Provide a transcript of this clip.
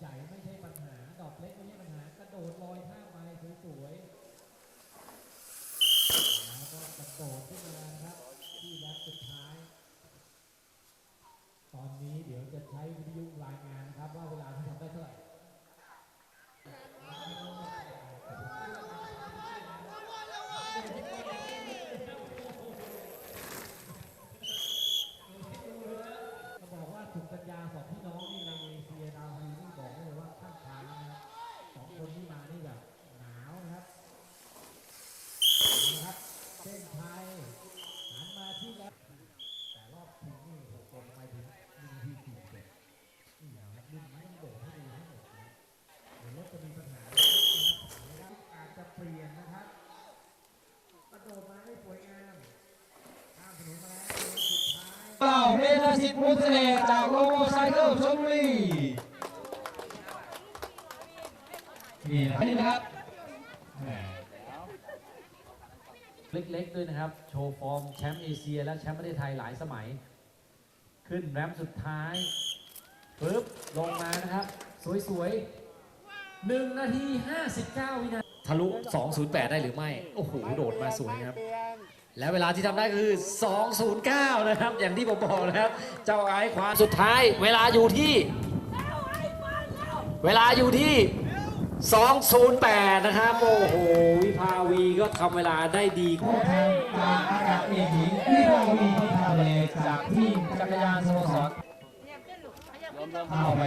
ใหญ่ไม่ใช่ปัญหา ดอกเล็กไม่ใช่ปัญหากระโดดลอยท่าไปสวยๆแล้วก็กระโดดขึ้นมาครับที่แรัดสุดท้าย ตอนนี้เดี๋ยวจะใช้วิทยุรายงานครับ ว่าเวลาที่ทำได้เท่าไหร่บอกว่าถูกสัญญาสองพี่น้อง เส้นชัยหันมาที่แล้วแต่รอบทิ้นี้หกคนไปถึงมีที่สี่เจ็ดนี่นะครับรุ่นไม้โดดให้ดีให้หมดนะเรถจะมีปัญหาอาจจะเปลี่ยนนะครับกระโดดมาให้สวยงามข้ามถนนมาแล้วสุาเปล่าเพลสิทธิ์มุสเลจากโลโมไซเคิลชลบุรีนี่นะครับ เล็กๆด้วยนะครับ โชว์ฟอร์มแชมป์เอเชีย และแชมป์ประเทศไทยหลายสมัย ขึ้นแรมป์สุดท้ายปึ๊บลงมานะครับ สวยๆ1นาที 59 วินาทีทะลุ 208 ได้หรือไม่ โอ้โห โดดมาสวยครับ และเวลาที่ทำได้คือ 209 นะครับ อย่างที่ผมบอกนะครับ เจ้าไอ้ควานสุดท้าย เวลาอยู่ที่ เวลาอยู่ที่ 208 นะครับ โอ้โห วิภาวีก็ทำเวลาได้ดีผู้แทนจากอากาศเอกหญิงวิภาวีพิธาเลจากทีมจักรยานสโมสรขยับขึ้นลูกขยับขึ้นเข้าไป